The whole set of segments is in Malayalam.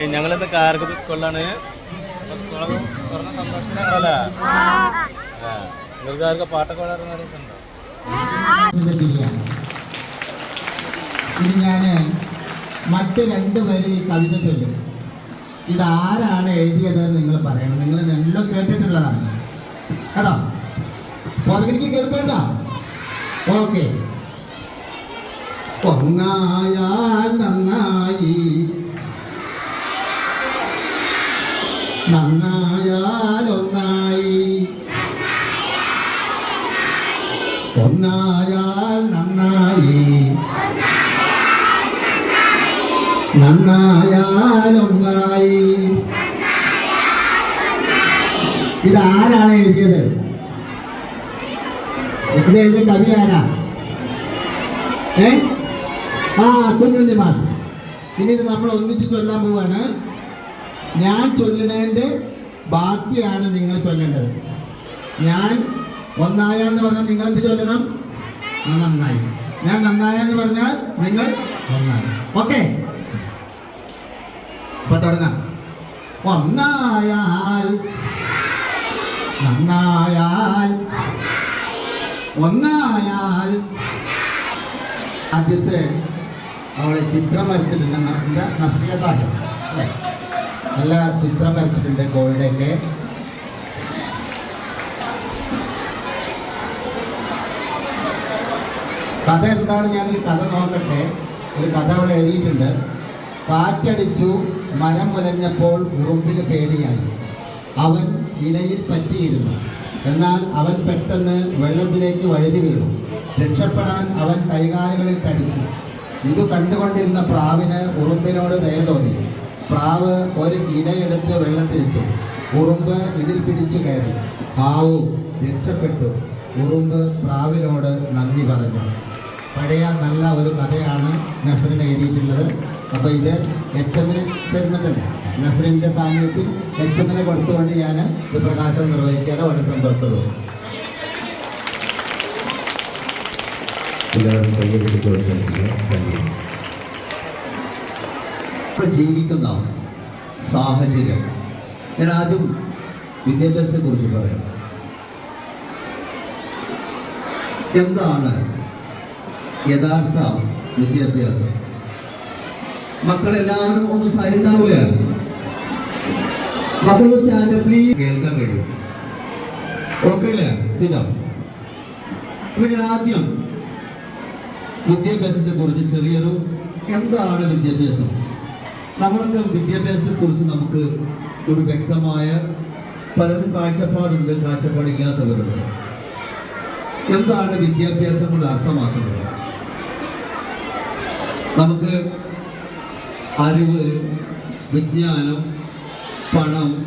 ഞങ്ങളിന്ന് കാർഗത്ത് സ്കൂളിലാണ്? സ്കൂളൊക്കെ തുറന്ന സന്തോഷത്തിലാണല്ലേ ആ. നിങ്ങൾക്ക് ആർക്ക് പാട്ടൊക്കെ ഇനി ഞാൻ മറ്റ് രണ്ട് വരി കവിത ചൊല്ലും. ഇത് ആരാണ് എഴുതിയതെന്ന് നിങ്ങൾ പറയണം. നിങ്ങൾ എല്ലാം കേട്ടിട്ടുള്ളതാണ്. കേട്ടോ? പുറകിലേക്ക് കേൾക്കേണ്ട ഓക്കെ. ഒന്നായാൽ നന്നായി നന്നായാൽ ഒന്നായി ഇതാരാണ് എഴുതിയത്? ഇത് എഴുതിയ കവി ആരാ? ഏ? ആ കുഞ്ഞുണ്ണി മാസ് ഇനി ഇത് നമ്മൾ ഒന്നിച്ച് ചൊല്ലാൻ പോവാണ്. ഞാൻ ചൊല്ലണേന്റെ ബാക്കിയാണ് നിങ്ങൾ ചൊല്ലേണ്ടത്. ഞാൻ ഒന്നായ എന്ന് പറഞ്ഞാൽ നിങ്ങൾ എന്ത് ചൊല്ലണം? നന്നായി. ഞാൻ നന്നായ എന്ന് പറഞ്ഞാൽ നിങ്ങൾ ഒന്നായി ഓക്കെ? അപ്പൊ തുടങ്ങാം ഒന്നായാൽ നന്നായാൽ ഒന്നായാൽ ആദ്യത്തെ അവളെ ചിത്രം വരച്ചിട്ടുണ്ട് എന്താ നസ്രിയതാഹം അല്ലേ? നല്ല ചിത്രം വരച്ചിട്ടുണ്ട് കോഴിയുടെയൊക്കെ കഥ എന്താണ്? ഞാനൊരു കഥ നോക്കട്ടെ. ഒരു കഥ അവിടെ എഴുതിയിട്ടുണ്ട്. കാറ്റടിച്ചു. മരം മുലഞ്ഞപ്പോൾ ഉറുമ്പിന് പേടിയായി. അവൻ ഇലയിൽ പറ്റിയിരുന്നു. എന്നാൽ അവൻ പെട്ടെന്ന് വെള്ളത്തിലേക്ക് വഴുതി വീണു. രക്ഷപ്പെടാൻ അവൻ കൈകാലുകളിട്ടടിച്ചു. ഇത് കണ്ടുകൊണ്ടിരുന്ന പ്രാവിന് ഉറുമ്പിനോട് ദയ തോന്നി. പ്രാവ് ഒരു ഇലയെടുത്ത് വെള്ളത്തിലിട്ടു. ഉറുമ്പ് ഇതിൽ പിടിച്ചു കയറി. ആവു രക്ഷപ്പെട്ടു ഉറുമ്പ് പ്രാവിനോട് നന്ദി പറഞ്ഞു. പഴയ നല്ല ഒരു കഥയാണ് നസറിന് എഴുതിയിട്ടുള്ളത്. അപ്പോൾ ഇത് എച്ച് എമ്മിന് തരുന്നതല്ല നസറിന്റെ സാന്നിധ്യത്തിൽ എച്ച് എമ്മിനെ കൊടുത്തുകൊണ്ട് ഞാൻ ഇത് പ്രകാശനം നിർവഹിക്കുകയാണ്. വളരെ സന്തോഷത്തോടും എല്ലാവരും പ്രോത്സാഹിപ്പിക്കുക ഇപ്പോൾ ജീവിക്കുന്ന സാഹചര്യം. ഞാൻ ആദ്യം വിദ്യാഭ്യാസത്തെ കുറിച്ച് പറയാം. എന്താണ് യഥാർത്ഥ വിദ്യാഭ്യാസം? മക്കളെല്ലാവരും ഒന്ന് സൈലന്റ് ആവുകയാണ്. മക്കൾ സ്റ്റാൻഡപ്പിൽ കേൾക്കാൻ കഴിയും. ഓക്കെ അല്ലേ ഞാൻ ആദ്യം വിദ്യാഭ്യാസത്തെ കുറിച്ച് ചെറിയൊരു എന്താണ് വിദ്യാഭ്യാസം? നമ്മളൊക്കെ വിദ്യാഭ്യാസത്തെ കുറിച്ച് നമുക്ക് ഒരു വ്യക്തമായ പലരും കാഴ്ചപ്പാടുണ്ട് കാഴ്ചപ്പാടില്ലാത്തവരുണ്ട്. എന്താണ് വിദ്യാഭ്യാസം കൊണ്ട് അർത്ഥമാക്കുന്നത്? നമുക്ക് അറിവ് വിജ്ഞാനം പണം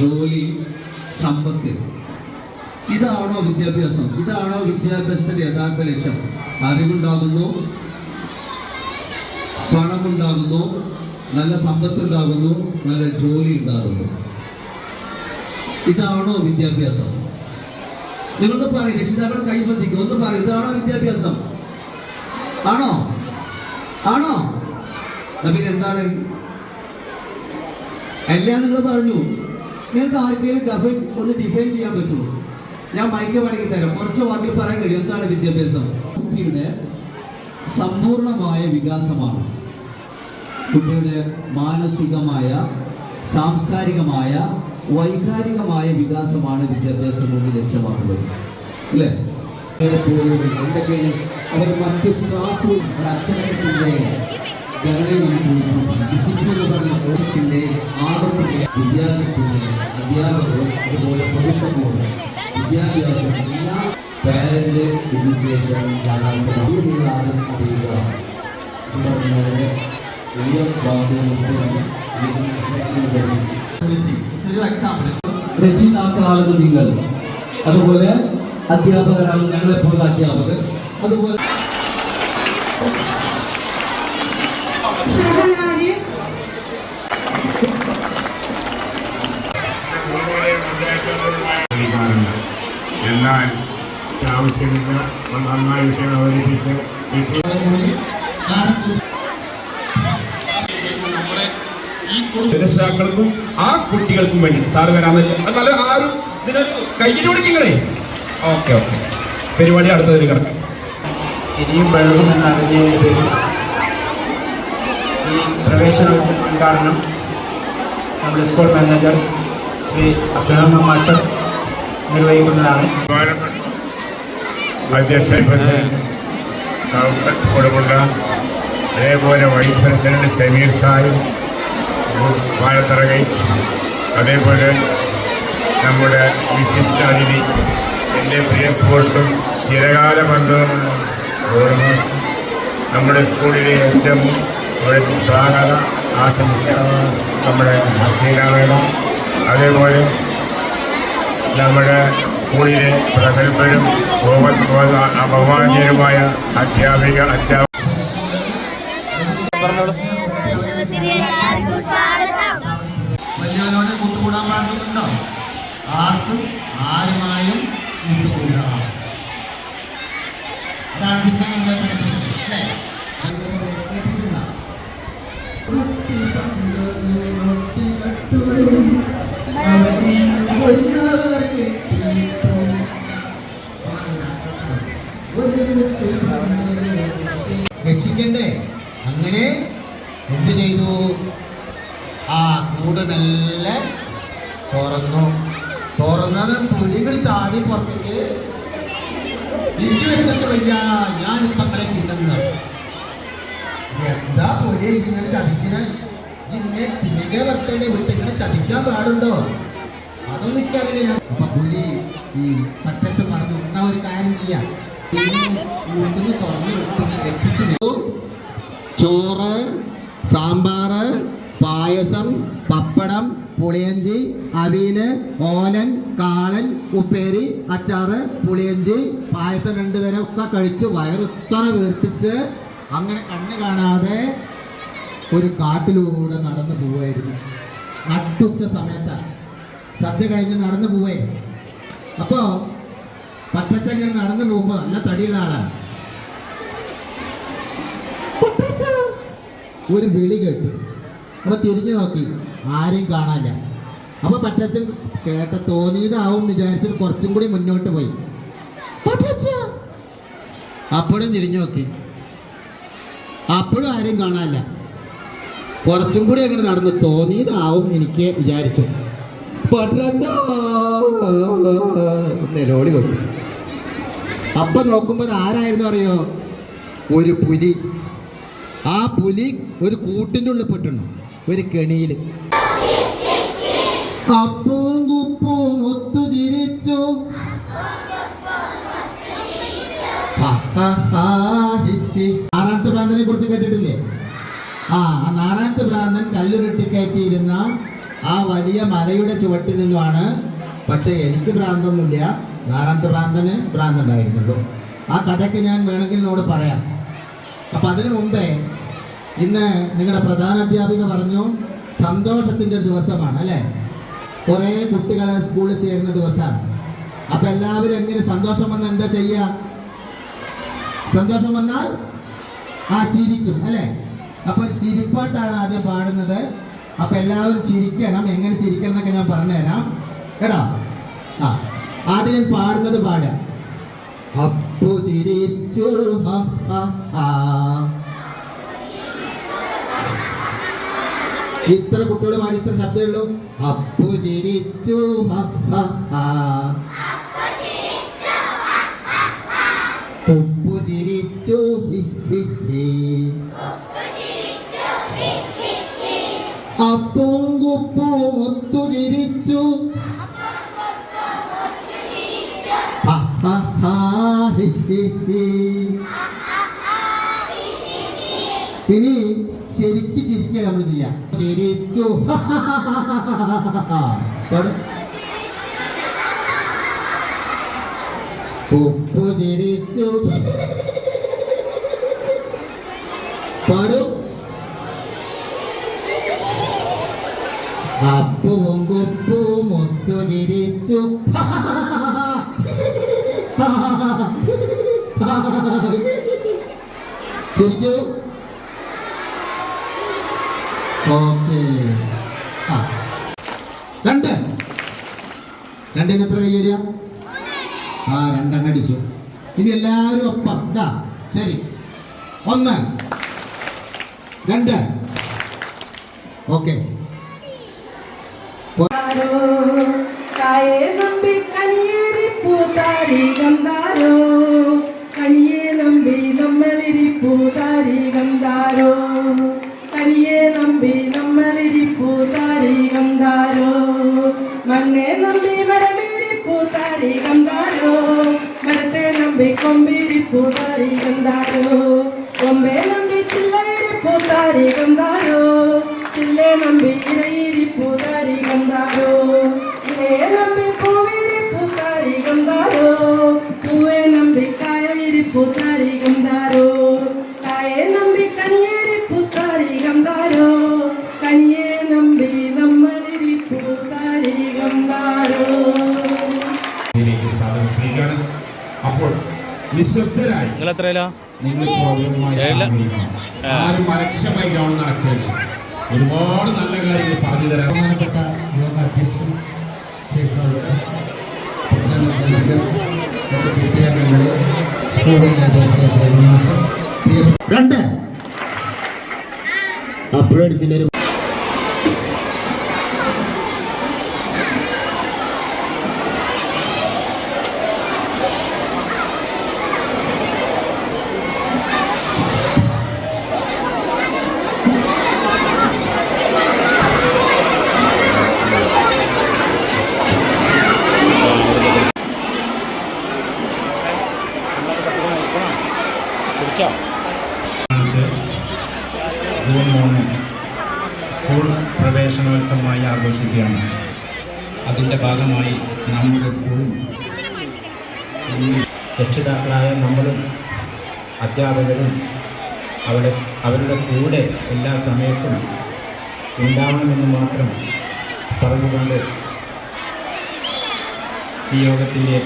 ജോലി സമ്പത്ത്. ഇതാണോ വിദ്യാഭ്യാസം? ഇതാണോ വിദ്യാഭ്യാസത്തിന്റെ യഥാർത്ഥ ലക്ഷ്യം? അറിവുണ്ടാകുന്നു പണമുണ്ടാകുന്നു നല്ല സമ്പത്ത് ഉണ്ടാകുന്നു നല്ല ജോലി ഉണ്ടാകുന്നു. ഇതാണോ വിദ്യാഭ്യാസം? നിങ്ങളൊന്ന് പറയും രക്ഷിതാക്കൾ കൈബന്ധിക്കും ഒന്ന് പറയും ഇതാണോ വിദ്യാഭ്യാസം? ആണോ? ആണോ? പിന്നെ എന്താണ്? എല്ലാം നിങ്ങൾ പറഞ്ഞു. നിങ്ങൾക്ക് ആർക്കെങ്കിലും ഗഫ- ഒന്ന് ഡിഫൈൻ ചെയ്യാൻ പറ്റുമോ? ഞാൻ മൈക്ക് വേണമെങ്കിൽ തരാം. കുറച്ച് വാക്കിൽ പറയാൻ കഴിയും. എന്താണ് വിദ്യാഭ്യാസം? കുട്ടിയുടെ സമ്പൂർണമായ വികാസമാണ്. കുട്ടിയുടെ മാനസികമായ സാംസ്കാരികമായ വൈകാരികമായ വികാസമാണ് വിദ്യാഭ്യാസം കൊണ്ട് ലക്ഷ്യമാക്കുന്നത്. അല്ലേ? എന്തൊക്കെയാണ്? അവർ മറ്റ് ക്ലാസ് ഒരു അച്ചടക്കത്തിന്റെ ഘടനയിൽ ഡിസിപ്ലിൻ പറഞ്ഞ കോഴ്സിന്റെ ആദത്തിന്റെ വിദ്യാർത്ഥിയുടെ അധ്യാപകരും അതുപോലെ പ്രൊഫസറും വിദ്യാഭ്യാസം എല്ലാ പാരന്റ് എഡ്യൂക്കേഷൻ ധാരാളം അറിയുക എന്ന് പറഞ്ഞാൽ വലിയ രക്ഷിതാക്കളാകുന്ന നിങ്ങൾ അതുപോലെ അധ്യാപകരാകുന്ന ഞങ്ങളെ പോലുള്ള അധ്യാപകർ അതുപോലെ എന്നാൽ ആവശ്യമില്ല നന്നായി വിഷയം അവതരിപ്പിച്ച് രക്ഷിതാക്കൾക്കും ആ കുട്ടികൾക്കും വേണ്ടി സാറ് വരാമെന്നില്ല നല്ല ആരും ഇതിനൊരു കയ്യിൽ കൊടുക്കങ്ങളേ ഓക്കെ ഓക്കെ. പരിപാടി അടുത്തതിൽ കിടക്കാം. ഇനിയും പഴകുമെന്ന് അറിഞ്ഞതിന്റെ പേരിൽ ഈ പ്രവേശനോത്സവ ഉദ്ഘാടനം നമ്മുടെ school manager Shri Abdurahman master നിർവഹിക്കുന്നതാണ്. അതേപോലെ വൈസ് പ്രസിഡന്റ് സമീർ സാഹിബ് ഭാരതറഗൈറ്റ് അതേപോലെ നമ്മുടെ വിശിഷ്ട അതിഥി എന്റെ പ്രിയ സുഹൃത്തും ചിരകാല ബന്ധവും നമ്മുടെ സ്കൂളിലെ എച്ച് എം ഇവിടുത്തെ സ്വാഗത ആശംസിച്ച നമ്മുടെ ഹസീന വേണം അതേപോലെ നമ്മുടെ സ്കൂളിലെ പ്രഗത്ഭരും ബഹുമാന്യരുമായ അധ്യാപിക അധ്യാപക വലിയവരോട് കൂട്ടുകൂടാൻ പാടുന്നുണ്ടോ ആർക്കും ആരുമായും കൂട്ടുകൂടാം. അതാണ് ഇപ്പം മെല്ലെ തുറന്നു. തുറന്നത് പുലികൾ ചാടി പുറത്തേക്ക്. എനിക്ക് വരുന്നുണ്ട് വയ്യ. അങ്ങനെ തിന്നുന്നു എന്താ പുലി ഇങ്ങനെ ചതിക്കണ? ഇങ്ങനെ തിരികെ വരട്ടെ വിട്ട് ഇങ്ങനെ ചതിക്കാൻ പാടുണ്ടോ? അതൊന്നും എനിക്കറിയില്ല. ഞാൻ അപ്പൊ പുലി ഈ പട്ടച്ച് പറഞ്ഞു എന്നാ ഒരു കാര്യം ചെയ്യാം. ചോറ് സാമ്പാറ് പായസം പപ്പടം പുളിയഞ്ചി അവിയൽ ഓലൻ കാളൻ ഉപ്പേരി അച്ചാറ് പുളിയഞ്ചി പായസം രണ്ടു തരം ഒക്കെ കഴിച്ച് വയറുത്തറ വീർപ്പിച്ച് അങ്ങനെ കണ്ണ് കാണാതെ ഒരു കാട്ടിലൂടെ നടന്നു പോവായിരുന്നു നട്ടുച്ച സമയത്താണ്. സദ്യ കഴിഞ്ഞ് നടന്നു പോവേ അപ്പോ പട്ടച്ചങ്ങനെ നടന്നു പോകുമ്പോ നല്ല തടിയുള്ള ആളാണ്. ഒരു വിളി കേട്ടു. അപ്പൊ തിരിഞ്ഞു നോക്കി. ആരെയും കാണാനില്ല. അപ്പൊ പട്ടച്ചൻ കേട്ട തോന്നിയതാവും വിചാരിച്ചിട്ട് കുറച്ചും കൂടി മുന്നോട്ട് പോയി. അപ്പോഴും തിരിഞ്ഞു നോക്കി. അപ്പോഴും ആരെയും കാണാനില്ല. കുറച്ചും കൂടി അങ്ങനെ നടന്നു തോന്നിയതാവും എനിക്ക് വിചാരിച്ചു. പൊട്ടച്ച. നിലോടി കൊണ്ടു അപ്പൊ നോക്കുമ്പോൾ ആരായിരുന്നു അറിയോ? ഒരു പുലി. ആ പുലി ഒരു കൂട്ടിന്റെ ഉള്ളിൽ പെട്ടുണ്ടോ ഒരു കെണിയിൽ അപ്പവും കുപ്പും ഒത്തു ചിരിച്ചു. നാരായണത്തെ ഭ്രാന്തനെ കുറിച്ച് കേട്ടിട്ടില്ലേ? ആ നാരായണത്തെ ഭ്രാന്തൻ കല്ലുരുട്ടി കയറ്റിയിരുന്ന ആ വലിയ മലയുടെ ചുവട്ടിൽ നിന്നുമാണ്. പക്ഷേ എനിക്ക് ഭ്രാന്തൊന്നുമില്ല. നാരായണത്തെ ഭ്രാന്തന് ഭ്രാന്തുണ്ടായിരുന്നുള്ളൂ. ആ കഥയ്ക്ക് ഞാൻ വേണമെങ്കിൽ എന്നോട് പറയാം. അപ്പം അതിനു മുമ്പേ ഇന്ന് നിങ്ങളുടെ പ്രധാന അധ്യാപിക പറഞ്ഞു സന്തോഷത്തിന്റെ ദിവസമാണ് അല്ലേ? കുറേ കുട്ടികളെ സ്കൂളിൽ ചേരുന്ന ദിവസമാണ് അപ്പൊ എല്ലാവരും എങ്ങനെ സന്തോഷം വന്നാൽ എന്താ ചെയ്യ? സന്തോഷം വന്നാൽ ആ ചിരിക്കും അല്ലേ? അപ്പൊ ചിരിപ്പാട്ടാണ് ആദ്യം പാടുന്നത്. അപ്പൊ എല്ലാവരും ചിരിക്കണം എങ്ങനെ ചിരിക്കണം എന്നൊക്കെ ഞാൻ പറഞ്ഞുതരാം. കേട്ടോ? ആ ആദ്യം പാടുന്നത് പാടാം അപ്പു ചിരിച്ചു ആ. ഇത്ര കുട്ടികൾ പാടി ഇത്ര ശബ്ദമേ ഉള്ളൂ അപ്പു ചിരിച്ചു. ഉപ്പു ചിരിച്ചു. അപ്പും കുപ്പും ഒത്തു ചിരിച്ചു. ഇനി ശരിക്ക് ചിരിക്കുക നമ്മൾ ചെയ്യാം. ചിരിച്ചു പാട്. ഉപ്പു ചിരിച്ചു പാടു. അപ്പുവും കുപ്പും ഒത്തു ചിരിച്ചു. ചിരിക്കൂ ഓക്കെ. ആ. രണ്ട്. രണ്ടിന് എത്ര കൈയടിയാ ആ രണ്ടെണ്ണം അടിച്ചു. ഇനി എല്ലാവരും ഒപ്പം. ഇതാ ശരി. ഒന്ന്. രണ്ട്. ഓക്കെ. കനിയെ നമ്പി നമ്മളിരിപ്പൂ താരി ഗന്ധാരോ ಗಂಗಾರೋ ಮರತೆ ನಂಬಿ ಕೊಂಬಿರಿ ಪೂತಾರಿ ಗಂಗಾರೋ ಕೊಂಬೆ ನಂಬಿ ಚಿಲ್ಲೇರಿ ಪೂತಾರಿ ಗಂಗಾರೋ ಚಿಲ್ಲೆ ನಂಬಿ ಇರೆಯಿರಿ ಪೂತಾರಿ നിശബ്ദരായി. നിങ്ങൾ എത്രയിലാ. ആരും അലക്ഷ്യമായി ഗ്രൗണ്ട് നടക്കരുത്. ഒരുപാട് നല്ല കാര്യങ്ങൾ പറഞ്ഞു തരാം. ബഹുമാനപ്പെട്ട യോഗ അധ്യക്ഷൻ രണ്ട്. അപ്ലോഡ് അധ്യാപിക ആഘോഷിക്കുകയാണ്. അതിന്റെ ഭാഗമായി നമ്മുടെ സ്കൂളും രക്ഷിതാക്കളായ നമ്മളും അധ്യാപകരും അവിടെ അവരുടെ കൂടെ എല്ലാ സമയത്തും ഉണ്ടാവണമെന്ന് മാത്രം പറഞ്ഞുകൊണ്ട് ഈ യോഗത്തിന്റെ